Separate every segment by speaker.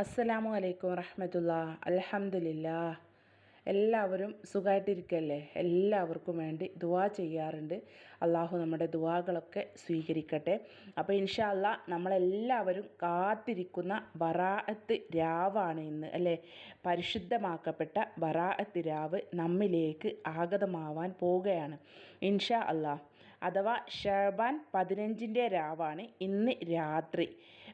Speaker 1: അസ്സലാമു അലൈക്കും റഹ്മത്തുള്ള അലഹമില്ല എല്ലാവരും സുഖമായിട്ടിരിക്കല്ലേ എല്ലാവർക്കും വേണ്ടി ദുവാ ചെയ്യാറുണ്ട്. അള്ളാഹു നമ്മുടെ ദുവാകളൊക്കെ സ്വീകരിക്കട്ടെ. അപ്പോൾ ഇൻഷാ അല്ലാ നമ്മളെല്ലാവരും കാത്തിരിക്കുന്ന ബറാഅത്ത് രാവാണ് ഇന്ന് അല്ലേ? പരിശുദ്ധമാക്കപ്പെട്ട ബറാഅത്ത് രാവ് നമ്മിലേക്ക് ആഗതമാവാൻ പോവുകയാണ്. ഇൻഷാ അല്ലാ അഥവാ ഷാബാൻ പതിനഞ്ചിന്റെ രാവാണ് ഇന്ന് രാത്രി.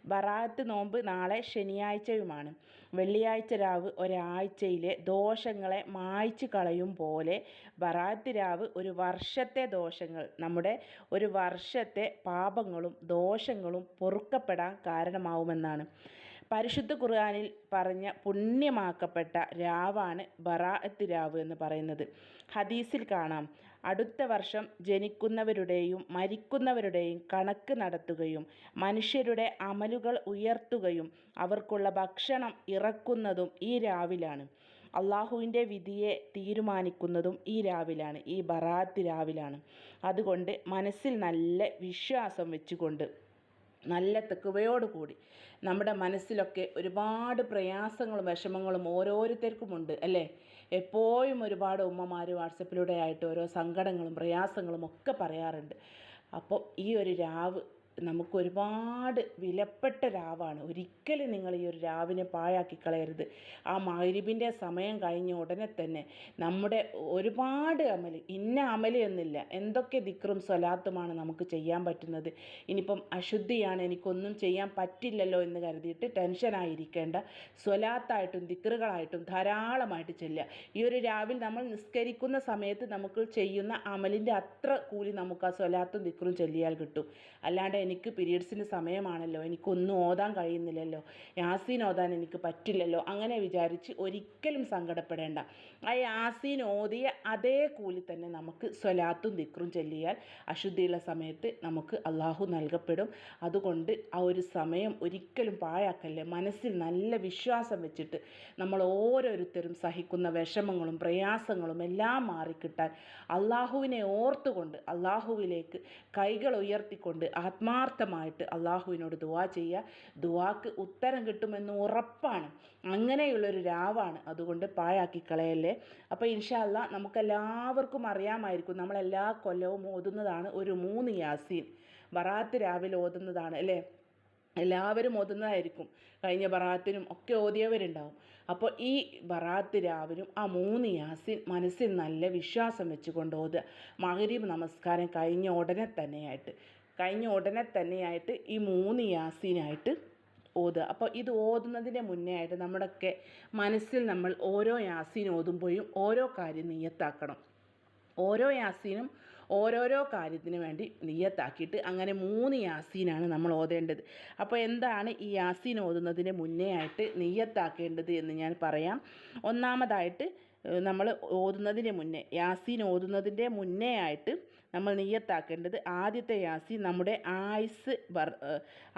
Speaker 1: ബറാത്ത് നോമ്പ് നാളെ ശനിയാഴ്ചയുമാണ്. വെള്ളിയാഴ്ച രാവ് ഒരാഴ്ചയിലെ ദോഷങ്ങളെ മായ്ച്ചു കളയും പോലെ ബറാത്ത് രാവ് ഒരു വർഷത്തെ ദോഷങ്ങൾ നമ്മുടെ ഒരു വർഷത്തെ പാപങ്ങളും ദോഷങ്ങളും പൊറുക്കപ്പെടാൻ കാരണമാവുമെന്നാണ്. പരിശുദ്ധ ഖുർആാനിൽ പറഞ്ഞ പുണ്യമാക്കപ്പെട്ട രാവാണ് ബറാഅത്ത് രാവ് എന്ന് പറയുന്നത്. ഹദീസിൽ കാണാം അടുത്ത വർഷം ജനിക്കുന്നവരുടെയും മരിക്കുന്നവരുടെയും കണക്ക് നടത്തുകയും മനുഷ്യരുടെ അമലുകൾ ഉയർത്തുകയും അവർക്കുള്ള ഭക്ഷണം ഇറക്കുന്നതും ഈ രാവിലാണ്. അള്ളാഹുവിന്റെ വിധിയെ തീരുമാനിക്കുന്നതും ഈ രാവിലാണ് ഈ ബറാത്ത് രാവിലാണ്. അതുകൊണ്ട് മനസ്സിൽ നല്ല വിശ്വാസം വെച്ചുകൊണ്ട് നല്ല തെക്കുവയോടുകൂടി നമ്മുടെ മനസ്സിലൊക്കെ ഒരുപാട് പ്രയാസങ്ങളും വിഷമങ്ങളും ഓരോരുത്തർക്കുമുണ്ട് അല്ലേ? എപ്പോഴും ഒരുപാട് ഉമ്മമാർ വാട്സപ്പിലൂടെ ആയിട്ട് ഓരോ സങ്കടങ്ങളും പ്രയാസങ്ങളും ഒക്കെ പറയാറുണ്ട്. അപ്പോൾ ഈ ഒരു രാവ് നമുക്ക് ഒരുപാട് വിലപ്പെട്ട രാവാണ് ഒരിക്കലും നിങ്ങൾ ഈ ഒരു രാവിനെ പാഴാക്കി കളയരുത്. ആ മഗ്‌രിബിന്റെ സമയം കഴിഞ്ഞ ഉടനെ തന്നെ നമ്മുടെ ഒരുപാട് അമൽ ഇന്ന അമൽ എന്നില്ല എന്തൊക്കെ ദിക്റും സ്വലാത്തുമാണ് നമുക്ക് ചെയ്യാൻ പറ്റുന്നത്. ഇനിയിപ്പം അശുദ്ധിയാണ് എനിക്കൊന്നും ചെയ്യാൻ പറ്റില്ലല്ലോ എന്ന് കരുതിയിട്ട് ടെൻഷനായിരിക്കേണ്ട സ്വലാത്തായിട്ടും ദിക്റുകളായിട്ടും ധാരാളമായിട്ട് ചെല്ലുക. ഈ ഒരു രാവിൽ നമ്മൾ നിസ്കരിക്കുന്ന സമയത്ത് നമുക്ക് ചെയ്യുന്ന അമലിന്റെ അത്ര കൂലി നമുക്ക് ആ സ്വലാത്തും ദിക്റും ചെല്ലിയാൽ കിട്ടും. അല്ലാണ്ട് എനിക്ക് പീരീഡ്സിന്റെ സമയമാണല്ലോ. എനിക്കൊന്നും ഓതാൻ കഴിയുന്നില്ലല്ലോ. യാസീൻ ഓതാൻ എനിക്ക് പറ്റില്ലല്ലോ. അങ്ങനെ വിചാരിച്ച് ഒരിക്കലും സങ്കടപ്പെടേണ്ട. ആ യാസീൻ ഓതിയ അതേ കൂലി തന്നെ നമുക്ക് സ്വലാത്തും ദിക്റും ചൊല്ലിയാൽ അശുദ്ധിയുള്ള സമയത്ത് നമുക്ക് അള്ളാഹു നൽകപ്പെടും. അതുകൊണ്ട് ആ ഒരു സമയം ഒരിക്കലും പാഴാക്കല്ലേ. മനസ്സിൽ നല്ല വിശ്വാസം വെച്ചിട്ട് നമ്മൾ ഓരോരുത്തരും സഹിക്കുന്ന വിഷമങ്ങളും പ്രയാസങ്ങളും എല്ലാം മാറിക്കിട്ടാൻ അള്ളാഹുവിനെ ഓർത്തുകൊണ്ട് അള്ളാഹുവിലേക്ക് കൈകൾ ഉയർത്തിക്കൊണ്ട് ആത്മാർത്ഥമായിട്ട് അള്ളാഹുവിനോട് ദുവാ ചെയ്യുക. ദുവാക്ക് ഉത്തരം കിട്ടുമെന്ന് ഉറപ്പാണ്. അങ്ങനെയുള്ളൊരു രാവാണ് അതുകൊണ്ട് പാഴാക്കി കളയല്ലേ? അപ്പോൾ ഇൻഷാല്ല നമുക്കെല്ലാവർക്കും അറിയാമായിരിക്കും നമ്മളെല്ലാ കൊല്ലവും ഓതുന്നതാണ് ഒരു മൂന്ന് യാസീൻ. ബറാത്ത് രാവിലെ ഓതുന്നതാണ് അല്ലേ? എല്ലാവരും ഓതുന്നതായിരിക്കും. കഴിഞ്ഞ ബറാത്തിനും ഒക്കെ ഓതിയവരുണ്ടാവും. അപ്പോൾ ഈ ബറാത്ത് രാവിലും ആ മൂന്ന് യാസിൻ മനസ്സിൽ നല്ല വിശ്വാസം വെച്ചുകൊണ്ട് ഓതുക. മകരീബ് നമസ്കാരം കഴിഞ്ഞ ഉടനെ തന്നെയായിട്ട്. കഴിഞ്ഞ ഉടനെ തന്നെയായിട്ട് ഈ മൂന്ന് യാസീനായിട്ട് ഓതുക. അപ്പോൾ ഇത് ഓതുന്നതിന് മുന്നേ ആയിട്ട് നമ്മുടെയൊക്കെ മനസ്സിൽ നമ്മൾ ഓരോ യാസീൻ ഓതുമ്പോഴും ഓരോ കാര്യം നീയത്താക്കണം. ഓരോ യാസീനും ഓരോരോ കാര്യത്തിന് വേണ്ടി നീയത്താക്കിയിട്ട് അങ്ങനെ മൂന്ന് യാസീനാണ് നമ്മൾ ഓതേണ്ടത്. അപ്പോൾ എന്താണ് ഈ യാസീൻ ഓതുന്നതിന് മുന്നേ ആയിട്ട് നീയത്താക്കേണ്ടത് എന്ന് ഞാൻ പറയാം. ഒന്നാമതായിട്ട് നമ്മൾ ഓതുന്നതിന് മുന്നേ യാസീൻ ഓതുന്നതിന്റെ മുന്നേ ആയിട്ട് നമ്മൾ നീയത്താക്കേണ്ടത് ആദ്യത്തെ യാസീൻ നമ്മുടെ ആയുസ് ബർ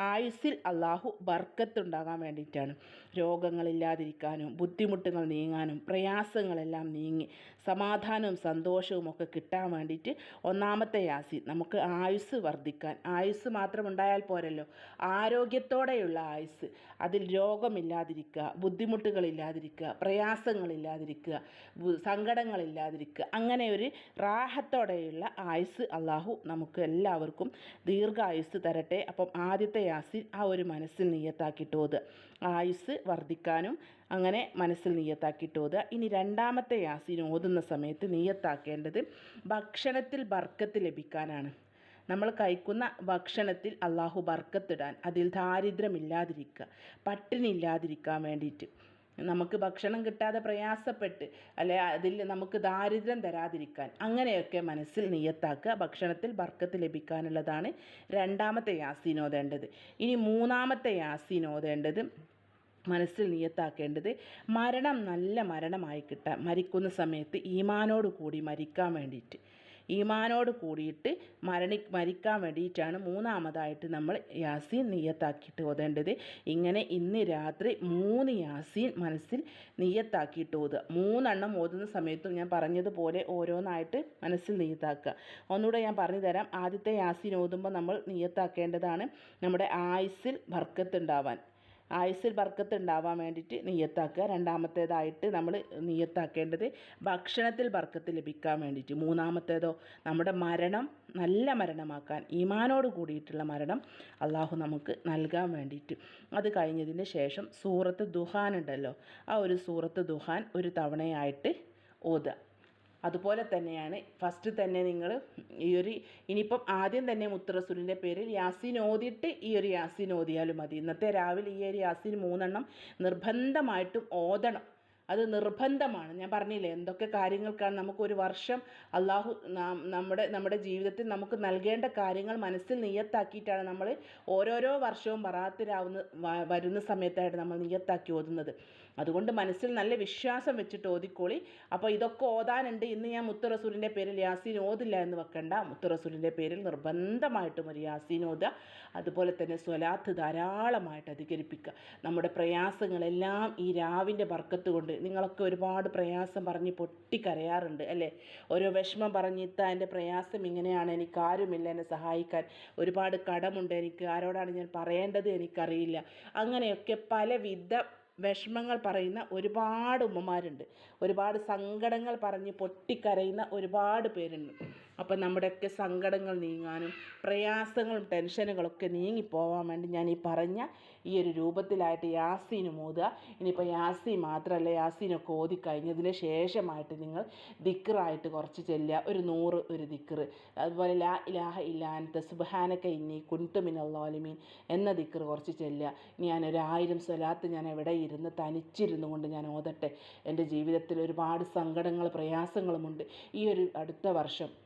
Speaker 1: ആയുസ്സിൽ അള്ളാഹു ബർക്കത്തുണ്ടാകാൻ വേണ്ടിയിട്ടാണ്. രോഗങ്ങളില്ലാതിരിക്കാനും ബുദ്ധിമുട്ടുകൾ നീങ്ങാനും പ്രയാസങ്ങളെല്ലാം നീങ്ങി സമാധാനവും സന്തോഷവും ഒക്കെ കിട്ടാൻ വേണ്ടിയിട്ട് ഒന്നാമത്തെ യാസീൻ നമുക്ക് ആയുസ് വർദ്ധിക്കാൻ ആയുസ് മാത്രം ഉണ്ടായാൽ പോരല്ലോ. ആരോഗ്യത്തോടെയുള്ള ആയുസ് അതിൽ രോഗമില്ലാതിരിക്കുക ബുദ്ധിമുട്ടുകളില്ലാതിരിക്കുക പ്രയാസങ്ങളില്ലാതിരിക്കുക സങ്കടങ്ങളില്ലാതിരിക്കുക. അങ്ങനെ ഒരു റാഹത്തോടെയുള്ള ആയുസ് അള്ളാഹു നമുക്ക് എല്ലാവർക്കും ദീർഘായുസ് തരട്ടെ. അപ്പം ആദ്യത്തെ യാസിൻ ആ ഒരു മനസ്സിൽ നീയത്താക്കിയിട്ട് ഓതുക ആയുസ് വർദ്ധിക്കാനും അങ്ങനെ മനസ്സിൽ നീയത്താക്കിയിട്ട് ഓതുക ഇനി രണ്ടാമത്തെ യാസിൻ ഓതുന്ന സമയത്ത് നീയത്താക്കേണ്ടത് ഭക്ഷണത്തിൽ ബർക്കത്ത് ലഭിക്കാനാണ്. നമ്മൾ കഴിക്കുന്ന ഭക്ഷണത്തിൽ അള്ളാഹു ബർക്കത്തിടാൻ അതിൽ ദാരിദ്ര്യമില്ലാതിരിക്കുക പട്ടിണി ഇല്ലാതിരിക്കാൻ വേണ്ടിയിട്ട്. നമുക്ക് ഭക്ഷണം കിട്ടാതെ പ്രയാസപ്പെട്ട് അല്ലെ അതിൽ നമുക്ക് ദാരിദ്ര്യം തരാതിരിക്കാൻ അങ്ങനെയൊക്കെ മനസ്സിൽ നിയത്താക്കുക ഭക്ഷണത്തിൽ ബർക്കത്ത് ലഭിക്കാനുള്ളതാണ് രണ്ടാമത്തെ യാസീൻ ഓതേണ്ടത് ഇനി മൂന്നാമത്തെ യാസീൻ ഓതേണ്ടത് മനസ്സിൽ നിയത്താക്കേണ്ടത് മരണം നല്ല മരണമായി കിട്ടാൻ മരിക്കുന്ന സമയത്ത് ഈമാനോട് കൂടി മരിക്കാൻ വേണ്ടിയിട്ട്. ഈമാനോട് കൂടിയിട്ട് മരണി മരിക്കാൻ വേണ്ടിയിട്ടാണ് മൂന്നാമതായിട്ട് നമ്മൾ യാസീൻ നീയത്താക്കിയിട്ട് ഓതേണ്ടത്. ഇങ്ങനെ ഇന്ന് രാത്രി മൂന്ന് യാസീൻ മനസ്സിൽ നീയത്താക്കിയിട്ട് ഓതുക. മൂന്നെണ്ണം ഓതുന്ന സമയത്തും ഞാൻ പറഞ്ഞതുപോലെ ഓരോന്നായിട്ട് മനസ്സിൽ നീയത്താക്കുക. ഒന്നുകൂടെ ഞാൻ പറഞ്ഞു തരാം ആദ്യത്തെ യാസീൻ ഓതുമ്പോൾ നമ്മൾ നീയത്താക്കേണ്ടതാണ് നമ്മുടെ ആയുസ്സിൽ ബർക്കത്ത് ഉണ്ടാവാൻ. ആയുസ്സിൽ ബർക്കത്ത് ഉണ്ടാവാൻ വേണ്ടിയിട്ട് നീയത്താക്കുക രണ്ടാമത്തേതായിട്ട് നമ്മൾ നീയത്താക്കേണ്ടത് ഭക്ഷണത്തിൽ ബർക്കത്ത് ലഭിക്കാൻ വേണ്ടിയിട്ട്. മൂന്നാമത്തേതോ നമ്മുടെ മരണം നല്ല മരണമാക്കാൻ ഈമാനോട് കൂടിയിട്ടുള്ള മരണം അള്ളാഹു നമുക്ക് നൽകാൻ വേണ്ടിയിട്ട്. അത് കഴിഞ്ഞതിന് ശേഷം സൂറത്ത് ദുഹാൻ ഉണ്ടല്ലോ. ആ ഒരു സൂറത്ത് ദുഹാൻ ഒരു തവണയായിട്ട് ഓതുക. അതുപോലെ തന്നെയാണ് ഫസ്റ്റ് തന്നെ നിങ്ങൾ ഈ ഒരു ഇനിയിപ്പം ആദ്യം തന്നെ മുത്തറസുലിന്റെ പേരിൽ യാസിൻ ഓതിയിട്ട് ഈ ഒരു യാസീൻ ഓതിയാലും മതി. ഇന്നത്തെ രാവിലെ ഈ ഒരു യാസീൻ മൂന്നെണ്ണം നിർബന്ധമായിട്ടും ഓതണം. അത് നിർബന്ധമാണ്. ഞാൻ പറഞ്ഞില്ലേ എന്തൊക്കെ കാര്യങ്ങൾക്കാണ് നമുക്ക് ഒരു വർഷം അള്ളാഹു നമ്മുടെ നമ്മുടെ ജീവിതത്തിൽ നമുക്ക് നൽകേണ്ട കാര്യങ്ങൾ മനസ്സിൽ നിയത്താക്കിയിട്ടാണ് നമ്മൾ ഓരോരോ വർഷവും ബറാത്തിരാവുന്ന വരുന്ന സമയത്തായിട്ട് നമ്മൾ നിയത്താക്കി ഓതുന്നത്. അതുകൊണ്ട് മനസ്സിൽ നല്ല വിശ്വാസം വെച്ചിട്ട് ഓതിക്കോളി. അപ്പോൾ ഇതൊക്കെ ഓതാനുണ്ട്. ഇന്ന് ഞാൻ മുത്തുറസൂലിന്റെ പേരിൽ യാസീൻ ഓതില്ല എന്ന് വെക്കണ്ട. മുത്തുറസൂലിന്റെ പേരിൽ നിർബന്ധമായിട്ടും ഒരു യാസീൻ ഓതുക. അതുപോലെ തന്നെ സ്വലാത്ത് ധാരാളമായിട്ട് അധികരിപ്പിക്കുക. നമ്മുടെ പ്രയാസങ്ങളെല്ലാം ഈ രാവിന്റെ ബർക്കത്ത് കൊണ്ട് നിങ്ങളൊക്കെ ഒരുപാട് പ്രയാസം പറഞ്ഞ് പൊട്ടിക്കരയാറുണ്ട് അല്ലേ? ഓരോ വിഷമം പറഞ്ഞിത്ത എന്റെ പ്രയാസം ഇങ്ങനെയാണ് എനിക്ക് ആരുമില്ല എന്നെ സഹായിക്കാൻ ഒരുപാട് കടമുണ്ട്. എനിക്ക് ആരോടാണ് ഞാൻ പറയേണ്ടത് എനിക്കറിയില്ല. അങ്ങനെയൊക്കെ പലവിധ വിഷമങ്ങൾ പറയുന്ന ഒരുപാട് ഉമ്മമാരുണ്ട്. ഒരുപാട് സങ്കടങ്ങൾ പറഞ്ഞ് പൊട്ടിക്കരയുന്ന ഒരുപാട് പേരുണ്ട്. അപ്പം നമ്മുടെയൊക്കെ സങ്കടങ്ങൾ നീങ്ങാനും പ്രയാസങ്ങളും ടെൻഷനുകളൊക്കെ നീങ്ങിപ്പോവാൻ വേണ്ടി ഞാൻ ഈ പറഞ്ഞ ഈ ഒരു രൂപത്തിലായിട്ട് യാസീന് മോതുക. ഇനിയിപ്പോൾ യാസീൻ മാത്രമല്ല യാസീനൊക്കെ ഓതി കഴിഞ്ഞതിന് ശേഷമായിട്ട് നിങ്ങൾ ദിക്റായിട്ട് കുറച്ച് ചെല്ലുക. ഒരു നൂറ് ഒരു ദിക്ർ അതുപോലെ ലാ ഇലാഹ ഇല്ലാനത്തെ സുബാനക്ക ഇന്നി കുൻതുമിനല്ലാലിമീൻ എന്ന ദിക്ർ കുറച്ച് ചെല്ലുക. ഞാനൊരു ആയിരം സ്വലാത്ത് ഞാൻ എവിടെ ഇരുന്ന് തനിച്ചിരുന്നു കൊണ്ട് ഞാൻ ഓതട്ടെ. എന്റെ ജീവിതത്തിൽ ഒരുപാട് സങ്കടങ്ങൾ പ്രയാസങ്ങളുമുണ്ട്. ഈ ഒരു അടുത്ത വർഷം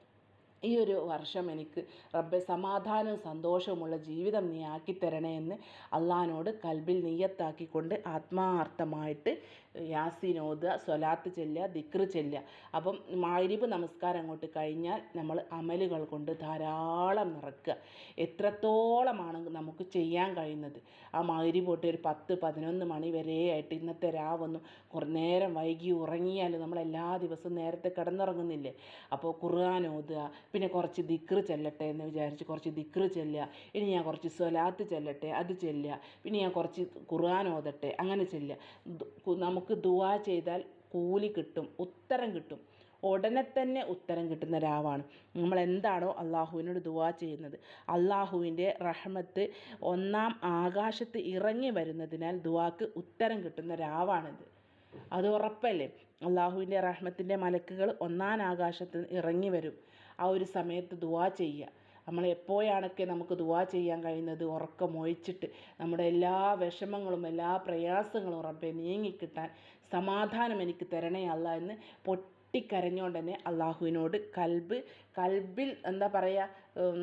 Speaker 1: ഈ ഒരു വർഷം എനിക്ക് റബ്ബെ സമാധാനവും സന്തോഷവുമുള്ള ജീവിതം നീ ആക്കി തരണേ എന്ന് അള്ളഹാനോട് കൽബിൽ നീയത്താക്കിക്കൊണ്ട് ആത്മാർത്ഥമായിട്ട് ഓതുക സ്വലാത്ത് ചെല്ലുക ദിക്ർ ചെല്ലുക. അപ്പം മാരിബ് നമസ്കാരം അങ്ങോട്ട് കഴിഞ്ഞാൽ നമ്മൾ അമലുകൾ കൊണ്ട് ധാരാളം നിറക്കുക. എത്രത്തോളമാണ് നമുക്ക് ചെയ്യാൻ കഴിയുന്നത്? ആ മഗ്‌രിബ് തൊട്ട് ഒരു പത്ത് പതിനൊന്ന് മണി വരെയായിട്ട് ഇന്നത്തെ രാവൊന്നും കുറേ നേരം വൈകി ഉറങ്ങിയാൽ നമ്മൾ എല്ലാ ദിവസവും നേരത്തെ കിടന്നുറങ്ങുന്നില്ലേ? അപ്പോൾ ഖുർആൻ ഓതുക പിന്നെ കുറച്ച് ദിക്ർ ചെല്ലട്ടെ എന്ന് വിചാരിച്ച് കുറച്ച് ദിക്ർ ചെല്ലുക. ഇനി ഞാൻ കുറച്ച് സ്വലാത്ത് ചെല്ലട്ടെ അത് ചെല്ലുക. പിന്നെ ഞാൻ കുറച്ച് ഖുർആൻ ഓതട്ടെ അങ്ങനെ ചെല്ലുക. ദു- കു- നമുക്ക് ദുആ ചെയ്താൽ കൂലി കിട്ടും ഉത്തരം കിട്ടും. ഉടനെ തന്നെ ഉത്തരം കിട്ടുന്ന രാവാണ് നമ്മൾ എന്താണോ അള്ളാഹുവിനോട് ദുആ ചെയ്യുന്നത്. അള്ളാഹുവിന്റെ റഹ്മത്ത് ഒന്നാം ആകാശത്ത് ഇറങ്ങി വരുന്നതിനാൽ ദുആക്ക് ഉത്തരം കിട്ടുന്ന രാവാണിത് അത് ഉറപ്പല്ലേ? അള്ളാഹുവിന്റെ റഹ്മത്തിന്റെ മലക്കുകൾ ഒന്നാം ആകാശത്ത് ഇറങ്ങി വരും. ആ ഒരു സമയത്ത് ദുആ ചെയ്യുക. നമ്മൾ എപ്പോഴാണൊക്കെ നമുക്ക് ദുആ ചെയ്യാൻ കഴിയുന്നത് ഉറക്കം ഒഴിച്ചിട്ട് നമ്മുടെ എല്ലാ വിഷമങ്ങളും എല്ലാ പ്രയാസങ്ങളും റബ്ബെ നീങ്ങിക്കിട്ടാൻ സമാധാനം എനിക്ക് തരണേ അല്ല എന്ന് പൊട്ടിക്കരഞ്ഞുകൊണ്ട് തന്നെ അള്ളാഹുവിനോട് കൽബ് കൽബിൽ എന്താ പറയുക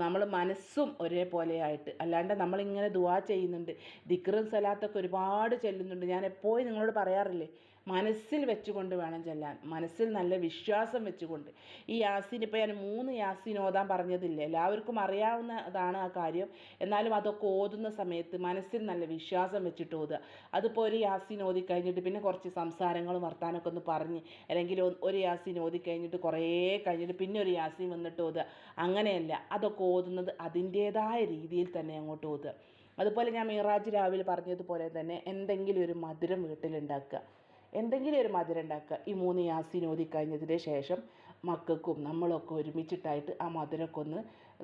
Speaker 1: നമ്മൾ മനസ്സും ഒരേപോലെയായിട്ട്. അല്ലാണ്ട് നമ്മളിങ്ങനെ ദുആ ചെയ്യുന്നുണ്ട്. ദിക്റും സലാത്തൊക്കെ ഒരുപാട് ചെല്ലുന്നുണ്ട്. ഞാൻ എപ്പോഴും നിങ്ങളോട് പറയാറില്ലേ മനസ്സിൽ വെച്ചുകൊണ്ട് വേണം ചെല്ലാൻ. മനസ്സിൽ നല്ല വിശ്വാസം വെച്ചുകൊണ്ട്. ഈ യാസീൻ ഇപ്പോൾ ഞാൻ മൂന്ന് യാസീൻ ഓതാൻ പറഞ്ഞതില്ലേ? എല്ലാവർക്കും അറിയാവുന്നതാണ് ആ കാര്യം. എന്നാലും അതൊക്കെ ഓതുന്ന സമയത്ത് മനസ്സിൽ നല്ല വിശ്വാസം വെച്ചിട്ട് ഓതുക. അതിപ്പോൾ ഒരു യാസീൻ ഓതി കഴിഞ്ഞിട്ട് പിന്നെ കുറച്ച് സംസാരങ്ങളും വർത്താനമൊക്കെ ഒന്ന് പറഞ്ഞ് അല്ലെങ്കിൽ ഒരു യാസീൻ ഓതി കഴിഞ്ഞിട്ട് കുറേ കഴിഞ്ഞിട്ട് പിന്നെ ഒരു യാസീൻ വന്നിട്ട് ഓതുക. അങ്ങനെയല്ല. അതൊക്കെ ഓതുന്നത് അതിന്റേതായ രീതിയിൽ തന്നെ അങ്ങോട്ട് ഓതുക. അതുപോലെ ഞാൻ മീറാജ് രാവിലെ പറഞ്ഞതുപോലെ തന്നെ എന്തെങ്കിലും ഒരു മധുരം വീട്ടിലുണ്ടാക്കുക. എന്തെങ്കിലും ഒരു മധുരം ഉണ്ടാക്കുക. ഈ മൂന്ന് യാസീൻ ഓതി കഴിഞ്ഞതിന് ശേഷം മക്കൾക്കും നമ്മളൊക്കെ ഒരുമിച്ചിട്ടായിട്ട് ആ മധുരമൊക്കെ ഒന്ന്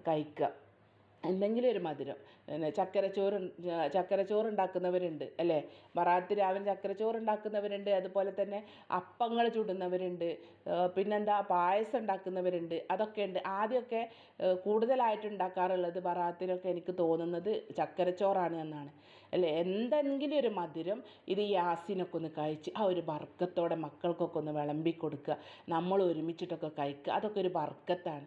Speaker 1: കഴിക്കുക. എന്തെങ്കിലും ഒരു മധുരം. പിന്നെ ചക്കരച്ചോറ് ചക്കരച്ചോറ് ഉണ്ടാക്കുന്നവരുണ്ട് അല്ലേ? ബറാത്ത് രാവിലെ ചക്കരച്ചോറ് ഉണ്ടാക്കുന്നവരുണ്ട് അതുപോലെ തന്നെ അപ്പങ്ങൾ ചുടുന്നവരുണ്ട് പിന്നെന്താ പായസം ഉണ്ടാക്കുന്നവരുണ്ട് അതൊക്കെ ഉണ്ട്. ആദ്യമൊക്കെ കൂടുതലായിട്ട് ഉണ്ടാക്കാറുള്ളത് ബറാത്തിലൊക്കെ എനിക്ക് തോന്നുന്നത് ചക്കരച്ചോറാണ് എന്നാണ്. അല്ലേ? എന്തെങ്കിലും ഒരു മധുരം ഇത് ഈ യാസിനൊക്കെ ഒന്ന് കഴിച്ച് ആ ഒരു ബർക്കത്തോടെ മക്കൾക്കൊക്കെ ഒന്ന് വിളമ്പി കൊടുക്കുക നമ്മൾ ഒരുമിച്ചിട്ടൊക്കെ കഴിക്കുക അതൊക്കെ ഒരു ബർക്കത്താണ്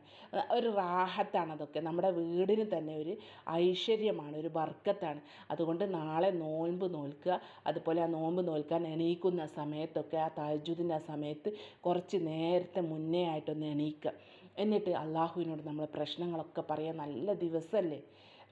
Speaker 1: ഒരു റാഹത്താണ് അതൊക്കെ. നമ്മുടെ വീടിന് തന്നെ ഒരു ഐശ്വര്യമാണ് ഒരു ബർക്കത്താണ് അതുകൊണ്ട് നാളെ നോൻപ് നോൽക്കുക അതുപോലെ ആ നോമ്പ് നോൽക്കാൻ എണീക്കുന്ന സമയത്തൊക്കെ ആ താജുദിന്റെ ആ സമയത്ത് കുറച്ച് നേരത്തെ മുന്നേ ആയിട്ടൊന്ന് എണീക്കുക. എന്നിട്ട് അള്ളാഹുവിനോട് നമ്മൾ പ്രശ്നങ്ങളൊക്കെ പറയാൻ നല്ല ദിവസമല്ലേ?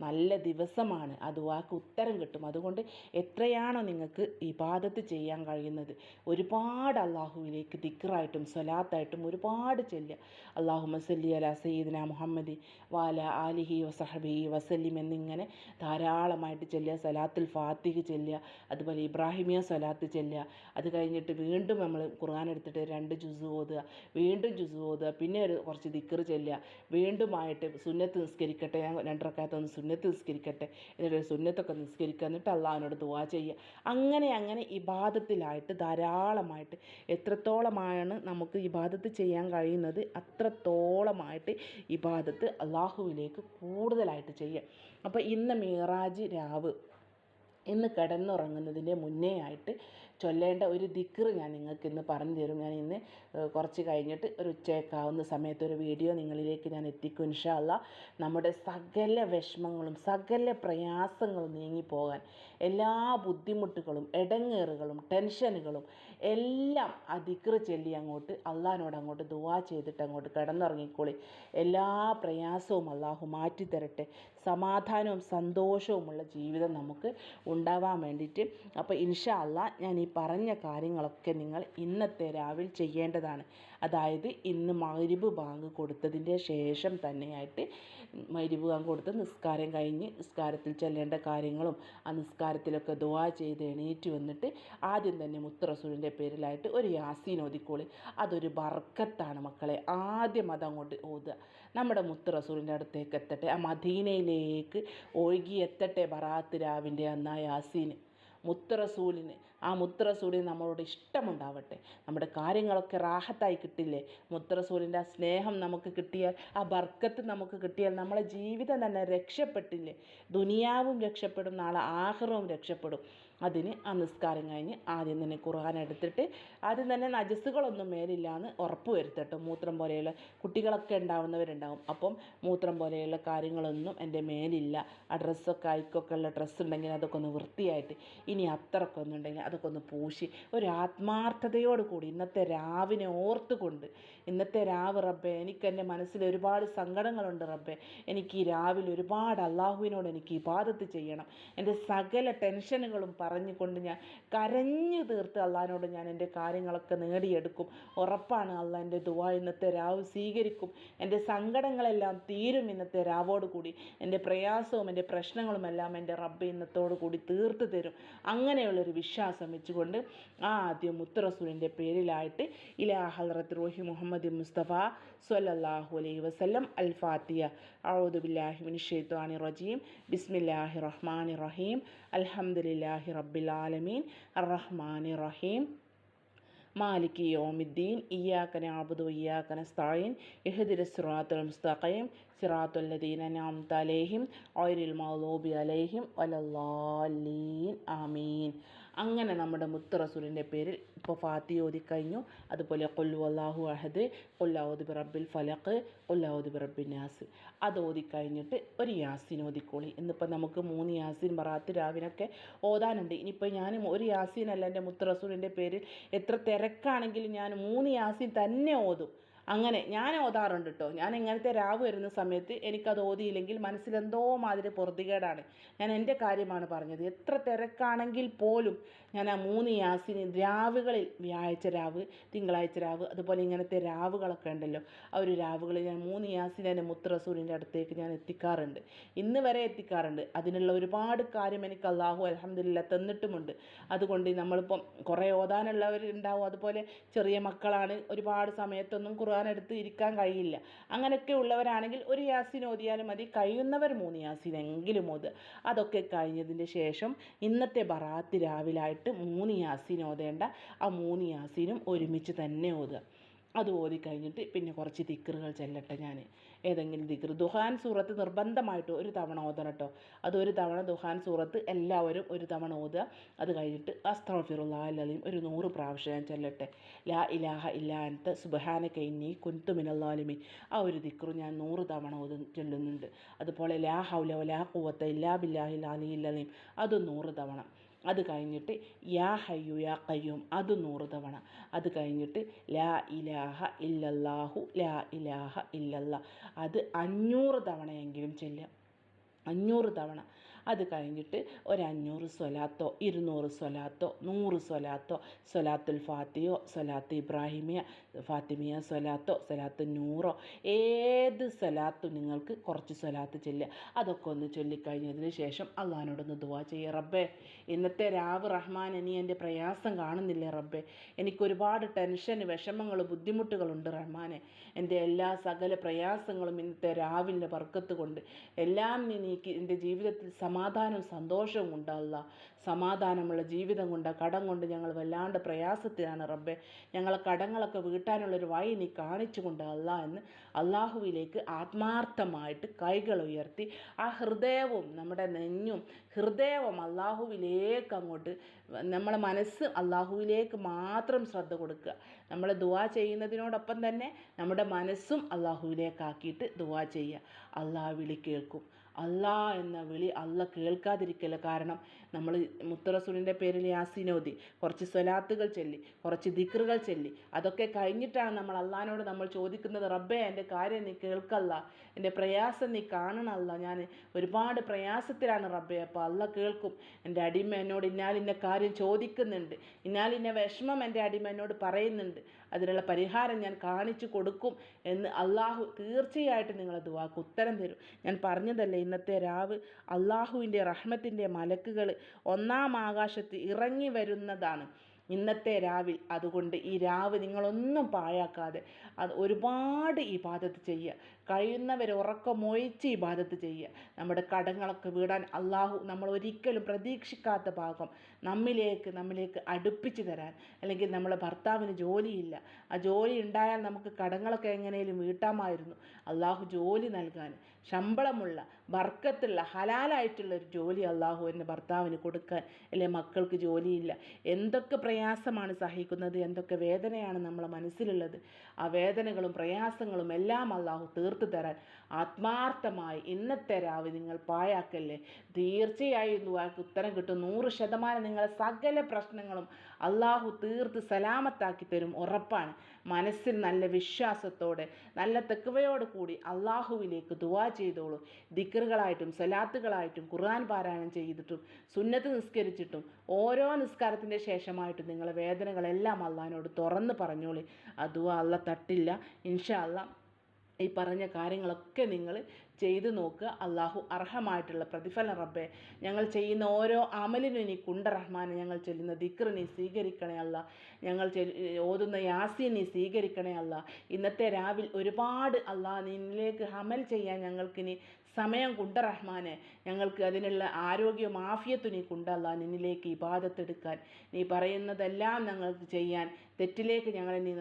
Speaker 1: നല്ല ദിവസമാണ്. ആ ദുവാക്ക് ഉത്തരം കിട്ടും. അതുകൊണ്ട് എത്രയാണോ നിങ്ങൾക്ക് ഇബാദത്ത് ചെയ്യാൻ കഴിയുന്നത്. ഒരുപാട് അള്ളാഹുവിലേക്ക് ദിക്റായിട്ടും സ്വലാത്തായിട്ടും ഒരുപാട് ചെല്ലുക. അള്ളാഹു മസല്ലി അല സയ്യിദ്ന മുഹമ്മദ് വാല ആലിഹി വസഹബി വസല്ലിം എന്നിങ്ങനെ ധാരാളമായിട്ട് ചെല്ലുക. സലാത്തുൽ ഫാത്തിഹ് ചെല്ലുക. അതുപോലെ ഇബ്രാഹിമിയ സ്വലാത്ത് ചെല്ലുക. അത് കഴിഞ്ഞിട്ട് വീണ്ടും നമ്മൾ ഖുർആൻ എടുത്തിട്ട് രണ്ട് ജുസ് ഓതുക. വീണ്ടും ജുസ് ഓതുക. പിന്നെ ഒരു കുറച്ച് ദിക്കർ ചെല്ലുക. വീണ്ടുമായിട്ട് സുന്നത്ത് നിസ്കരിക്കട്ടെ. ഞാൻ രണ്ടരക്കാത്തൊന്ന് സുന്നത്ത് നിസ്കരിക്കട്ടെ എന്നിട്ട് സുന്നത്തൊക്കെ നിസ്കരിക്കുക എന്നിട്ട് അള്ളാഹിനോട് ദുവാ ചെയ്യുക. അങ്ങനെ അങ്ങനെ ഇബാദത്തിലായിട്ട് ധാരാളമായിട്ട് എത്രത്തോളമാണ് നമുക്ക് ഇബാദത്ത് ചെയ്യാൻ കഴിയുന്നത്? അത്രത്തോളമായിട്ട് ഇബാദത്ത് അള്ളാഹുവിലേക്ക് കൂടുതലായിട്ട് ചെയ്യുക. അപ്പോൾ ഇന്ന് മീറാജ് രാവ് ഇന്ന് കിടന്നുറങ്ങുന്നതിന്റെ മുന്നേ ആയിട്ട് ചൊല്ലേണ്ട ഒരു ദിക്ർ ഞാൻ നിങ്ങൾക്ക് ഇന്ന് പറഞ്ഞു തരും. ഞാൻ ഇന്ന് കുറച്ച് കഴിഞ്ഞിട്ട് ഒരു ഉച്ചയൊക്കാവുന്ന സമയത്ത് ഒരു വീഡിയോ നിങ്ങളിലേക്ക് ഞാൻ എത്തിക്കും ഇൻഷാല്ല നമ്മുടെ സകല വിഷമങ്ങളും സകല പ്രയാസങ്ങളും നീങ്ങിപ്പോകാൻ എല്ലാ ബുദ്ധിമുട്ടുകളും ഇടങ്ങേറുകളും ടെൻഷനുകളും എല്ലാം ആ ദിക്ർ ചൊല്ലി അങ്ങോട്ട് അള്ളഹാനോട് അങ്ങോട്ട് ദുവാ ചെയ്തിട്ട് അങ്ങോട്ട് കിടന്നുറങ്ങിക്കോളി. എല്ലാ പ്രയാസവും അള്ളാഹു മാറ്റിത്തരട്ടെ. സമാധാനവും സന്തോഷവുമുള്ള ജീവിതം നമുക്ക് ഉണ്ടാവാൻ വേണ്ടിയിട്ട്. അപ്പോൾ ഇൻഷാ അള്ളാ ഞാൻ പറഞ്ഞ കാര്യങ്ങളൊക്കെ നിങ്ങൾ ഇന്നത്തെ രാവിലെ ചെയ്യേണ്ടതാണ്. അതായത് ഇന്ന് മഗ്രിബ് ബാങ്ക് കൊടുത്തതിന്റെ ശേഷം തന്നെയായിട്ട് മഗ്രിബ് ബാങ്ക് കൊടുത്ത് നിസ്കാരം കഴിഞ്ഞ് നിസ്കാരത്തിൽ ചെല്ലേണ്ട കാര്യങ്ങളും ആ നിസ്കാരത്തിലൊക്കെ ദുവാ ചെയ്ത് എണീറ്റ് വന്നിട്ട് ആദ്യം തന്നെ മുത്തറസൂലിന്റെ പേരിലായിട്ട് ഒരു യാസീൻ ഓതിക്കോളി. അതൊരു ബർക്കത്താണ് മക്കളെ. ആദ്യം അതങ്ങോട്ട് ഓതുക. നമ്മുടെ മുത്തറസൂലിന്റെ അടുത്തേക്ക് എത്തട്ടെ. ആ മദീനയിലേക്ക് ഒഴുകി എത്തട്ടെ ബറാത്ത് രാവിന്റെ അന്ന് ആ യാസീന് മുത്തറസൂലിന്. ആ മുത്തറസൂലിന് നമ്മളോട് ഇഷ്ടമുണ്ടാവട്ടെ. നമ്മുടെ കാര്യങ്ങളൊക്കെ റാഹത്തായി കിട്ടില്ലേ? മുത്തറസൂലിന്റെ ആ സ്നേഹം നമുക്ക് കിട്ടിയാൽ ആ ബർക്കത്ത് നമുക്ക് കിട്ടിയാൽ നമ്മളെ ജീവിതം തന്നെ രക്ഷപ്പെട്ടില്ലേ? ദുനിയാവും രക്ഷപ്പെടും നാളെ ആഹ്റവും രക്ഷപ്പെടും. അതിന് ആ നിസ്കാരം കഴിഞ്ഞ് ആദ്യം തന്നെ ഖുർആൻ എടുത്തിട്ട് ആദ്യം തന്നെ നജസ്സുകളൊന്നും മേലില്ല എന്ന് ഉറപ്പ് വരുത്തട്ടോ. മൂത്രം പോലെയുള്ള കുട്ടികളൊക്കെ ഉണ്ടാവുന്നവരുണ്ടാവും. അപ്പം മൂത്രം പോലെയുള്ള കാര്യങ്ങളൊന്നും എന്റെ മേലില്ല. ആ ഡ്രസ്സൊക്കെ അയക്കൊക്കെ ഉള്ള ഡ്രസ്സ് ഉണ്ടെങ്കിൽ അതൊക്കെ ഒന്ന് വൃത്തിയായിട്ട് ഇനി അത്രയൊക്കെ ഒന്നുണ്ടെങ്കിൽ അതൊക്കെ ഒന്ന് പൂശി. ഒരു ആത്മാർത്ഥതയോട് കൂടി ഇന്നത്തെ രാവിനെ ഓർത്തുകൊണ്ട് ഇന്നത്തെ രാവ് റബ്ബെ എനിക്ക് എന്റെ മനസ്സിൽ ഒരുപാട് സങ്കടങ്ങളുണ്ട് റബ്ബെ. എനിക്ക് ഈ രാവിലെ ഒരുപാട് അള്ളാഹുവിനോട് എനിക്ക് ഇബാദത്ത് ചെയ്യണം. എന്റെ സകല ടെൻഷനുകളും പറഞ്ഞുകൊണ്ട് ഞാൻ കരഞ്ഞു തീർത്ത് അള്ളാഹിനോട് ഞാൻ എന്റെ കാര്യങ്ങളൊക്കെ നേടിയെടുക്കും. ഉറപ്പാണ് അള്ളാഹ് എന്റെ ദുവാ ഇന്നത്തെ രാവ് സ്വീകരിക്കും. എന്റെ സങ്കടങ്ങളെല്ലാം തീരും ഇന്നത്തെ രാവോട് കൂടി. എന്റെ പ്രയാസവും എന്റെ പ്രശ്നങ്ങളുമെല്ലാം എന്റെ റബ്ബ് ഇന്നത്തോടു കൂടി തീർത്ത് തരും. അങ്ങനെയുള്ളൊരു വിശ്വാസം വെച്ചുകൊണ്ട് ആ ആദ്യം മുത്തറസൂലിന്റെ പേരിലായിട്ട് ഇലാ ഹലറത്ത് റോഹി മുഹമ്മദ് മുഹമ്മദ് മുസ്തഫ സൊല്ലാഹു അലൈഹി വസ്ലം അൽ ഫാത്തിയ ഔദുബില്ലാഹിമിൻ ഷെയ്ത്വാനി റജീം. ബിസ്മില്ലാഹി റഹ്മാൻ റഹീം. അൽഹമുല്ലാഹി റബ്ബിലാലമീൻ റഹ്മാൻ റഹീം. മാലിക് യോമിദ്ദീൻ. ഇയാക്കന ആബുദു ഇയാക്കന സ്തായിൻ ഇഹദിര സിറാത്തുൽ മുസ്തഖീം. സിറാത്തുല്ലദീന നാം തലേഹിം ഔരിൽ മൗലൂബി അലൈഹിം. വലല്ലാലീൻ ആമീൻ. അങ്ങനെ നമ്മുടെ മുത്ത് റസൂലിന്റെ പേരിൽ ഇപ്പോൾ ഫാത്തി ഓതി കഴിഞ്ഞു. അതുപോലെ കൊല്ലു അള്ളാഹു അഹദ് കൊല്ലാവുദ് ബിറബിൽ ഫലക്ക് കൊല്ലാവുദ് ബിറബിൻ നാസ്. അത് ഓതി കഴിഞ്ഞിട്ട് ഒരു യാസിൻ ഓതിക്കോളി. ഇന്നിപ്പോൾ നമുക്ക് മൂന്ന് യാസിൻ ബറാത്ത് രാവിനൊക്കെ ഓതാനുണ്ട്. ഇനിയിപ്പോൾ ഞാൻ ഒരു യാസീൻ അല്ല എന്റെ മുത്ത് റസൂലിന്റെ പേരിൽ. എത്ര തിരക്കാണെങ്കിലും ഞാൻ മൂന്ന് യാസിൻ തന്നെ ഓതും. അങ്ങനെ ഞാൻ ഓതാറുണ്ട് കേട്ടോ ഞാൻ ഇങ്ങനത്തെ രാവ് വരുന്ന സമയത്ത് എനിക്കത് ഓതിയില്ലെങ്കിൽ മനസ്സിലെന്തോ മാതിരി പൊറുതികേടാണ്. ഞാൻ എന്റെ കാര്യമാണ് പറഞ്ഞത്. എത്ര തിരക്കാണെങ്കിൽ പോലും ഞാൻ ആ മൂന്ന് യാസിന് രാവുകളിൽ വ്യാഴാഴ്ച രാവ് തിങ്കളാഴ്ച രാവ് അതുപോലെ ഇങ്ങനത്തെ രാവുകളൊക്കെ ഉണ്ടല്ലോ. ആ ഒരു രാവുകളിൽ ഞാൻ മൂന്ന് യാസിന് എന്റെ മുത്ത് റസൂലിന്റെ അടുത്തേക്ക് ഞാൻ എത്തിക്കാറുണ്ട്. ഇന്ന് വരെ എത്തിക്കാറുണ്ട്. അതിനുള്ള ഒരുപാട് കാര്യം എനിക്ക് അള്ളാഹു അലഹമില്ല തന്നിട്ടുമുണ്ട്. അതുകൊണ്ട് നമ്മളിപ്പം കുറേ ഓതാനുള്ളവരുണ്ടാവും. അതുപോലെ ചെറിയ മക്കളാണ് ഒരുപാട് സമയത്തൊന്നും ഖുർആൻ എടുത്ത് ഇരിക്കാൻ കഴിയില്ല. അങ്ങനെയൊക്കെ ഉള്ളവരാണെങ്കിൽ ഒരു യാസീൻ ഓതിയാലും മതി. കഴിയുന്നവർ മൂന്ന് യാസിൻ എങ്കിലും ഓതുക അതൊക്കെ കഴിഞ്ഞതിന് ശേഷം ഇന്നത്തെ ബറാത്ത് രാവിലായിട്ട് മൂന്ന് യാസീൻ ഓതേണ്ട. ആ മൂന്ന് യാസിനും ഒരുമിച്ച് തന്നെ ഓതുക. അത് ഓതി കഴിഞ്ഞിട്ട് പിന്നെ കുറച്ച് ദിക്റുകൾ ചൊല്ലട്ടെ ഞാൻ ഏതെങ്കിലും ദിക്ർ ദുഹാൻ സൂറത്ത് നിർബന്ധമായിട്ട് ഒരു തവണ ഓതണം അത് ഒരു തവണ ദുഹാൻ സൂറത്ത് എല്ലാവരും ഒരു തവണ ഓതുക. അത് കഴിഞ്ഞിട്ട് അസ്തഫിറുല്ലാ ഒരു നൂറ് പ്രാവശ്യം ഞാൻ ചെല്ലട്ടെ. ലാ ഇലാഹ ഇല്ലാത്ത സുബഹാന കൈന്നി കുന്തു മിനല്ലാലിമീൻ. ആ ഒരു ദിക്റ് ഞാൻ നൂറ് തവണ ഓതു ചൊല്ലുന്നുണ്ട്. അതുപോലെ ലാ ഹൗല വലാ ഖുവത്ത ഇല്ലാ ബില്ലാഹി ബില്ലാഹിൽ ഇല്ലതയും അത് നൂറ് തവണ. അത് കഴിഞ്ഞിട്ട് യാ ഹയ്യു യാ കയ്യൂം അത് നൂറ് തവണ. അത് കഴിഞ്ഞിട്ട് ലാ ഇലാഹ ഇല്ലല്ലാഹു ലാ ഇലാഹ ഇല്ലല്ല. അത് അഞ്ഞൂറ് തവണയെങ്കിലും ചെല്ലുക. അഞ്ഞൂറ് തവണ. അത് കഴിഞ്ഞിട്ട് ഒരു അഞ്ഞൂറ് സ്വലാത്തോ ഇരുന്നൂറ് സ്വലാത്തോ നൂറ് സ്വലാത്തോ സ്വലാത്തുൽ ഫാത്തിയോ സ്വലാത്ത് ഇബ്രാഹിമിയ ഫാത്തിമിയ സ്വലാത്തോ സ്വലാത്ത് നൂറോ ഏത് സ്വലാത്തും നിങ്ങൾക്ക് കുറച്ച് സ്വലാത്ത് ചൊല്ലുക. അതൊക്കെ ഒന്ന് ചൊല്ലിക്കഴിഞ്ഞതിന് ശേഷം അള്ളഹാനോടൊന്ന് ദുവാ ചെയ്യുക റബ്ബേ. ഇന്നത്തെ രാവ് റഹ്മാൻ ഇനി എന്റെ പ്രയാസം കാണുന്നില്ലേ റബ്ബേ. എനിക്കൊരുപാട് ടെൻഷൻ വിഷമങ്ങൾ ബുദ്ധിമുട്ടുകളുണ്ട് റഹ്മാനെ. എന്റെ എല്ലാ സകല പ്രയാസങ്ങളും ഇന്നത്തെ രാവിലെ ബർക്കത്ത് കൊണ്ട് എല്ലാം നീ നീക്കി എന്റെ ജീവിതത്തിൽ സമാധാനവും സന്തോഷവും ഉണ്ടാകുക സമാധാനമുള്ള ജീവിതം കൊണ്ട് കടം കൊണ്ട് ഞങ്ങൾ വല്ലാണ്ട് പ്രയാസത്തിലാണ് റബ്ബെ. ഞങ്ങളെ കടങ്ങളൊക്കെ വീട്ടാനുള്ളൊരു വഴി നീ കാണിച്ചു കൊണ്ട് അല്ല എന്ന് അള്ളാഹുവിലേക്ക് ആത്മാർത്ഥമായിട്ട് കൈകൾ ഉയർത്തി. ആ ഹൃദയവും നമ്മുടെ നെഞ്ഞും ഹൃദയവും അള്ളാഹുവിലേക്ക് അങ്ങോട്ട് നമ്മളെ മനസ്സ് അള്ളാഹുവിലേക്ക് മാത്രം ശ്രദ്ധ കൊടുക്കുക. നമ്മൾ ദുവാ ചെയ്യുന്നതിനോടൊപ്പം തന്നെ നമ്മുടെ മനസ്സും അള്ളാഹുവിലേക്കാക്കിയിട്ട് ദുവാ ചെയ്യുക. അള്ളാഹ് വിളി കേൾക്കും. അല്ലാ എന്ന വിളി അല്ല കേൾക്കാതിരിക്കൽ കാരണം നമ്മൾ മുത്തറസൂലിന്റെ പേരിൽ യാസിനോദി കുറച്ച് സ്വലാത്തുകൾ ചൊല്ലി കുറച്ച് ദിക്റുകൾ ചൊല്ലി. അതൊക്കെ കഴിഞ്ഞിട്ടാണ് നമ്മൾ അള്ളഹാനോട് നമ്മൾ ചോദിക്കുന്നത് റബ്ബേ എന്റെ കാര്യം നീ കേൾക്കല്ല എന്റെ പ്രയാസം നീ കാണണമല്ല ഞാൻ ഒരുപാട് പ്രയാസത്തിലാണ് റബ്ബേ അപ്പോൾ അല്ല കേൾക്കും. എന്റെ അടിമ എന്നോട് ഇന്നാലിന്ന കാര്യം ചോദിക്കുന്നുണ്ട്. ഇന്നാലിന്ന വിഷമം എന്റെ അടിമ എന്നോട് പറയുന്നുണ്ട്. അതിനുള്ള പരിഹാരം ഞാൻ കാണിച്ചു കൊടുക്കും എന്ന് അള്ളാഹു തീർച്ചയായിട്ടും നിങ്ങളെ ദുവാക്ക് ഉത്തരം തരും. ഞാൻ പറഞ്ഞതല്ലേ ഇന്നത്തെ രാവ് അള്ളാഹുവിന്റെ റഹ്മത്തിന്റെ മലക്കുകൾ ഒന്നാം ആകാശത്ത് ഇറങ്ങി വരുന്നതാണ്. ഇന്നത്തെ രാവിൽ അതുകൊണ്ട് ഈ രാവ് നിങ്ങളൊന്നും പാഴാക്കാതെ അത് ഒരുപാട് ഇബാദത്ത് ചെയ്യുക. കഴിയുന്നവർ ഉറക്കമൊഴിച്ച് ഇബാദത്ത് ചെയ്യുക. നമ്മുടെ കടങ്ങളൊക്കെ വീടാൻ അള്ളാഹു നമ്മൾ ഒരിക്കലും പ്രതീക്ഷിക്കാത്ത ഭാഗം. നമ്മിലേക്ക് നമ്മിലേക്ക് അടുപ്പിച്ച് തരാൻ. അല്ലെങ്കിൽ നമ്മളെ ഭർത്താവിന് ജോലിയില്ല. ആ ജോലി ഉണ്ടായാൽ നമുക്ക് കടങ്ങളൊക്കെ എങ്ങനെയും വീട്ടാമായിരുന്നു. അള്ളാഹു ജോലി നൽകാൻ ശമ്പളമുള്ള ബർക്കത്തുള്ള ഹലാലായിട്ടുള്ള ഒരു ജോലി അള്ളാഹു എന്റെ ഭർത്താവിന് കൊടുക്കാൻ അല്ലെ മക്കൾക്ക് ജോലിയില്ല. എന്തൊക്കെ പ്രയാസമാണ് സഹിക്കുന്നത്? എന്തൊക്കെ വേദനയാണ് നമ്മളെ മനസ്സിലുള്ളത്? ആ വേദനകളും പ്രയാസങ്ങളും എല്ലാം അള്ളാഹു തീർത്തു തരാൻ ആത്മാർത്ഥമായി ഇന്നത്തെ രാവ് നിങ്ങൾ പാഴാക്കല്ലേ? തീർച്ചയായും ദുവാക്ക് ഉത്തരം കിട്ടും. നൂറ് ശതമാനം നിങ്ങളെ സകല പ്രശ്നങ്ങളും അള്ളാഹു തീർത്ത് സലാമത്താക്കി തരും ഉറപ്പാണ്. മനസ്സിൽ നല്ല വിശ്വാസത്തോടെ നല്ല തെക്കുവയോട് കൂടി അള്ളാഹുവിലേക്ക് ദുവാ ചെയ്തോളൂ. ദിക്കറുകളായിട്ടും സലാത്തുകളായിട്ടും ഖുർആൻ പാരായണം ചെയ്തിട്ടും സുന്നത്ത് നിസ്കരിച്ചിട്ടും ഓരോ നിസ്കാരത്തിന്റെ ശേഷമായിട്ടും നിങ്ങളെ വേദനകളെല്ലാം അള്ളഹാനോട് തുറന്ന് പറഞ്ഞോളി. അതുവാ അള്ള തട്ടില്ല. ഇൻഷാ അല്ല ഈ പറഞ്ഞ കാര്യങ്ങളൊക്കെ നിങ്ങൾ ചെയ്തു നോക്കുക. അള്ളാഹു അർഹമായിട്ടുള്ള പ്രതിഫലം റബ്ബെ. ഞങ്ങൾ ചെയ്യുന്ന ഓരോ അമലിനും നീ കുണ്ട റഹ്മാനെ ഞങ്ങൾ ചെല്ലുന്ന ദിക്ർ നീ സ്വീകരിക്കണേ അല്ല. ഞങ്ങൾ ഓതുന്ന യാസി നീ സ്വീകരിക്കണേ അല്ല. ഇന്നത്തെ രാവിൽ ഒരുപാട് അള്ളാഹ് നിന്നിലേക്ക് അമൽ ചെയ്യാൻ ഞങ്ങൾക്കിനി സമയം കൊണ്ട് റഹ്മാനെ ഞങ്ങൾക്ക് അതിനുള്ള ആരോഗ്യം ആഫിയത്തും നീ കുണ്ടല്ല നിന്നിലേക്ക് ഇബാദത്തെടുക്കാൻ. നീ പറയുന്നതെല്ലാം ഞങ്ങൾക്ക് ചെയ്യാൻ. തെറ്റിലേക്ക് ഞങ്ങളെ നീ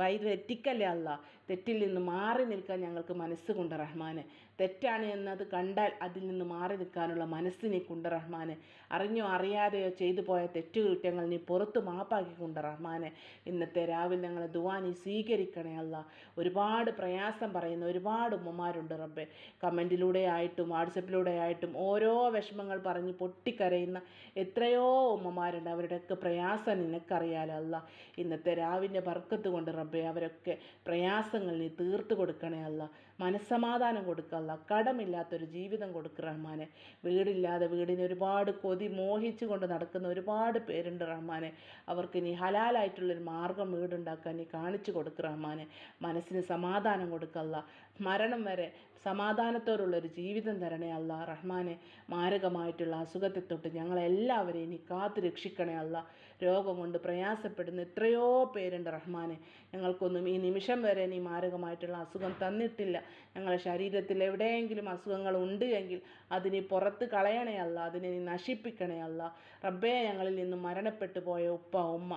Speaker 1: വൈ തെറ്റിക്കല്ലേ അല്ല തെറ്റിൽ നിന്ന് മാറി നിൽക്കാൻ ഞങ്ങൾക്ക് മനസ്സ് കൊണ്ട് റഹ്മാനെ. തെറ്റാണ് എന്നത് കണ്ടാൽ അതിൽ നിന്ന് മാറി നിൽക്കാനുള്ള മനസ്സ് നീ കൊണ്ട് റഹ്മാനെ. അറിഞ്ഞോ അറിയാതെയോ ചെയ്തു പോയ തെറ്റുകുറ്റങ്ങൾ നീ പുറത്ത് മാപ്പാക്കി കൊണ്ട് റഹ്മാനെ. ഇന്നത്തെ രാവിലെ ഞങ്ങളെ ദുവാ നീ സ്വീകരിക്കണേ അല്ല. ഒരുപാട് പ്രയാസം പറയുന്ന ഒരുപാട് ഉമ്മമാരുണ്ട് റബ്ബെ. കമന്റിലൂടെ ആയിട്ടും വാട്സപ്പിലൂടെ ആയിട്ടും ഓരോ വിഷമങ്ങൾ പറഞ്ഞ് പൊട്ടിക്കരയുന്ന എത്രയോ ഉമ്മമാരുണ്ട്. അവരുടെയൊക്കെ പ്രയാസം നിനക്കറിയാലല്ല ഇന്നത്തെ രാവിലെ ബർക്കത്ത് കൊണ്ട് റബ്ബെ അവരൊക്കെ പ്രയാസങ്ങൾ നീ തീർത്ത് കൊടുക്കണേ അല്ല. മനസ്സമാധാനം കൊടുക്കല്ല കടമില്ലാത്തൊരു ജീവിതം കൊടുക്കുക റഹ്മാനെ. വീടില്ലാതെ വീടിന് ഒരുപാട് കൊതി മോഹിച്ചു കൊണ്ട് നടക്കുന്ന ഒരുപാട് പേരുണ്ട് റഹ്മാനെ. അവർക്ക് നീ ഹലാലായിട്ടുള്ളൊരു മാർഗം വീടുണ്ടാക്കാൻ നീ കാണിച്ചു കൊടുക്കുക റഹ്മാനെ. മനസ്സിന് സമാധാനം കൊടുക്കല്ല മരണം വരെ സമാധാനത്തോടുള്ളൊരു ജീവിതം തരണേ അല്ല റഹ്മാനെ മാരകമായിട്ടുള്ള അസുഖത്തെ തൊട്ട് ഞങ്ങളെല്ലാവരെയും നീ കാത്തു രക്ഷിക്കണേ അല്ല രോഗം കൊണ്ട് പ്രയാസപ്പെടുന്ന എത്രയോ പേരുണ്ട് റഹ്മാനെ. ഞങ്ങൾക്കൊന്നും ഈ നിമിഷം വരെ നീ മാരകമായിട്ടുള്ള അസുഖം തന്നിട്ടില്ല. ഞങ്ങളുടെ ശരീരത്തിൽ എവിടെയെങ്കിലും അസുഖങ്ങൾ ഉണ്ട് എങ്കിൽ അതിനെ പുറത്ത് കളയണേ അല്ല അതിനെ നീ നശിപ്പിക്കണേ അല്ല റബ്ബേ ഞങ്ങളിൽ നിന്നും മരണപ്പെട്ടു പോയ ഉപ്പ ഉമ്മ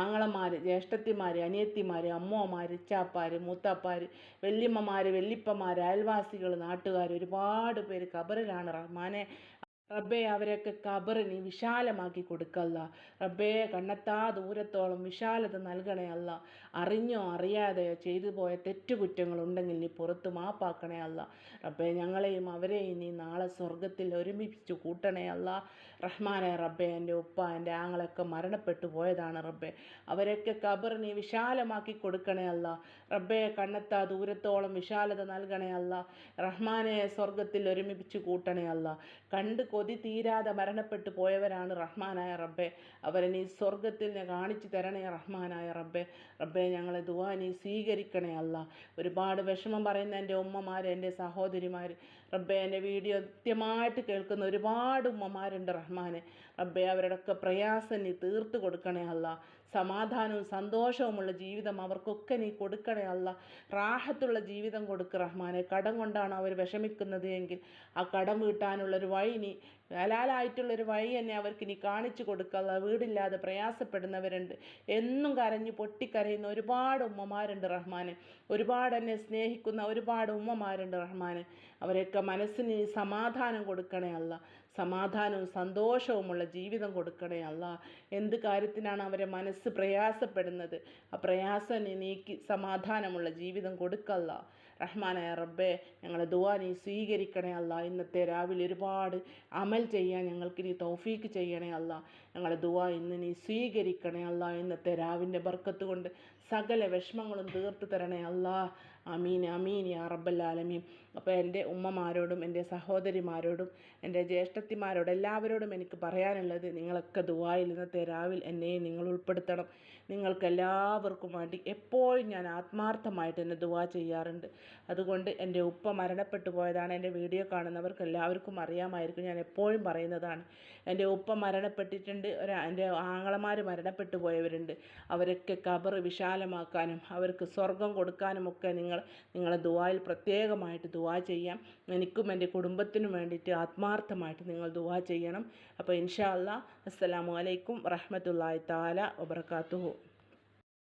Speaker 1: ആങ്ങളമാർ ജ്യേഷ്ഠത്തിമാർ അനിയത്തിമാർ അമ്മമാർ ഇച്ചാപ്പാർ മൂത്താപ്പാർ വല്യമ്മമാർ വല്ലിപ്പമാർ അയൽവാസികൾ നാട്ടുകാർ ഒരുപാട് പേര് ഖബറിലാണ്. റഹ്മാനെ റബ്ബേ അവരൊക്കെ കബറ് നീ വിശാലമാക്കി കൊടുക്കല്ല. റബ്ബേ കണ്ണെത്താ ദൂരത്തോളം വിശാലത നൽകണേ അല്ല. അറിഞ്ഞോ അറിയാതെയോ ചെയ്തു പോയ തെറ്റുകുറ്റങ്ങളുണ്ടെങ്കിൽ നീ പുറത്ത് മാപ്പാക്കണേ അല്ല. റബ്ബേ ഞങ്ങളെയും അവരെയും നീ നാളെ സ്വർഗത്തിൽ ഒരുമിപ്പിച്ച് കൂട്ടണേ അല്ല. റഹ്മാനെ റബ്ബെ എന്റെ ഉപ്പ എന്റെ ആങ്ങളൊക്കെ മരണപ്പെട്ടു പോയതാണ് റബ്ബെ. അവരൊക്കെ കബർ നീ വിശാലമാക്കി കൊടുക്കണേ അല്ല. റബ്ബേ കണ്ണെത്താ ദൂരത്തോളം വിശാലത നൽകണേ അല്ല. റഹ്മാനെ സ്വർഗത്തിൽ ഒരുമിപ്പിച്ച് കൂട്ടണേ അല്ല. കണ്ട് കൊതി തീരാതെ മരണപ്പെട്ടു പോയവരാണ് റഹ്മാനായ റബ്ബെ. അവരെ നീ സ്വർഗത്തിൽ കാണിച്ചു തരണേ റഹ്മാനായ റബ്ബെ. റബ്ബെ ഞങ്ങളെ ദുവാ നീ സ്വീകരിക്കണേ അല്ല. ഒരുപാട് വിഷമം പറയുന്ന എന്റെ ഉമ്മമാർ എന്റെ സഹോദരിമാർ റബ്ബെ എന്റെ വീഡിയോ കൃത്യമായിട്ട് കേൾക്കുന്ന ഒരുപാട് ഉമ്മമാരുണ്ട് റഹ്മാനെ. റബ്ബെ അവരുടെയൊക്കെ പ്രയാസം നീ തീർത്ത് കൊടുക്കണേ അല്ല. സമാധാനവും സന്തോഷവുമുള്ള ജീവിതം അവർക്കൊക്കെ നീ കൊടുക്കണേ അല്ല. റാഹത്തുള്ള ജീവിതം കൊടുക്ക് റഹ്മാനെ. കടം കൊണ്ടാണ് അവർ വിഷമിക്കുന്നത് എങ്കിൽ ആ കടം വീട്ടാനുള്ളൊരു വഴി നീ ഹലാലായിട്ടുള്ളൊരു വഴി തന്നെ അവർക്ക് ഇനി കാണിച്ചു കൊടുക്കുക വീടില്ലാതെ പ്രയാസപ്പെടുന്നവരുണ്ട്. എന്നും കരഞ്ഞു പൊട്ടിക്കരയുന്ന ഒരുപാട് ഉമ്മമാരുണ്ട് റഹ്മാനെ. ഒരുപാട് എന്നെ സ്നേഹിക്കുന്ന ഒരുപാട് ഉമ്മമാരുണ്ട് റഹ്മാനെ. അവരെയൊക്കെ മനസ്സിന് സമാധാനം കൊടുക്കണേ അല്ല. സമാധാനവും സന്തോഷവുമുള്ള ജീവിതം കൊടുക്കണേ അല്ല. എന്ത് കാര്യത്തിനാണ് അവരെ മനസ്സ് പ്രയാസപ്പെടുന്നത്? ആ പ്രയാസം നീക്കി സമാധാനമുള്ള ജീവിതം കൊടുക്കല്ല. റഹ്മാനായ റബ്ബെ ഞങ്ങളെ ദുവാ നീ സ്വീകരിക്കണേ അല്ല. ഇന്നത്തെ രാവിലെ ഒരുപാട് അമൽ ചെയ്യാൻ ഞങ്ങൾക്ക് നീ തൗഫീക്ക് ചെയ്യണേ അല്ല. ഞങ്ങളെ ദുവാ ഇന്ന് നീ സ്വീകരിക്കണേ അല്ല. ഇന്നത്തെ രാവിന്റെ ബർക്കത്ത് കൊണ്ട് സകല വിഷമങ്ങളും തീർത്ത് തരണേ അല്ലാ. അമീൻ അമീൻ യാ റബ്ബല്ലാലമീൻ അപ്പോൾ എന്റെ ഉമ്മമാരോടും എന്റെ സഹോദരിമാരോടും എന്റെ ജ്യേഷ്ഠത്തിമാരോടും എല്ലാവരോടും എനിക്ക് പറയാനുള്ളത് നിങ്ങളൊക്കെ ദുബായിൽ ഇന്നത്തെ രാവിലെ എന്നെ നിങ്ങൾ ഉൾപ്പെടുത്തണം. നിങ്ങൾക്ക് എല്ലാവർക്കും വേണ്ടി എപ്പോഴും ഞാൻ ആത്മാർത്ഥമായിട്ട് എന്നെ ദുവാ ചെയ്യാറുണ്ട്. അതുകൊണ്ട് എന്റെ ഉപ്പ മരണപ്പെട്ടു പോയതാണ്. എന്റെ വീഡിയോ കാണുന്നവർക്ക് എല്ലാവർക്കും അറിയാമായിരിക്കും ഞാൻ എപ്പോഴും പറയുന്നതാണ്. എന്റെ ഉപ്പ മരണപ്പെട്ടിട്ടുണ്ട്. ഒരു എന്റെ ആങ്ങളമാർ മരണപ്പെട്ടു പോയവരുണ്ട്. അവരൊക്കെ കബർ വിശാലമാക്കാനും അവർക്ക് സ്വർഗം കൊടുക്കാനും ഒക്കെ നിങ്ങൾ നിങ്ങളെ ദുവായിൽ പ്രത്യേകമായിട്ട് ദുവാ ചെയ്യാം. എനിക്കും എന്റെ കുടുംബത്തിനും വേണ്ടിയിട്ട് ആത്മാർത്ഥമായിട്ട് നിങ്ങൾ ദുവാ ചെയ്യണം. അപ്പോൾ ഇൻഷാ അല്ലാ അസ്സലാമു അലൈക്കും വറഹ്മത്തുള്ളാഹി താല വബർക്കാത്തുഹു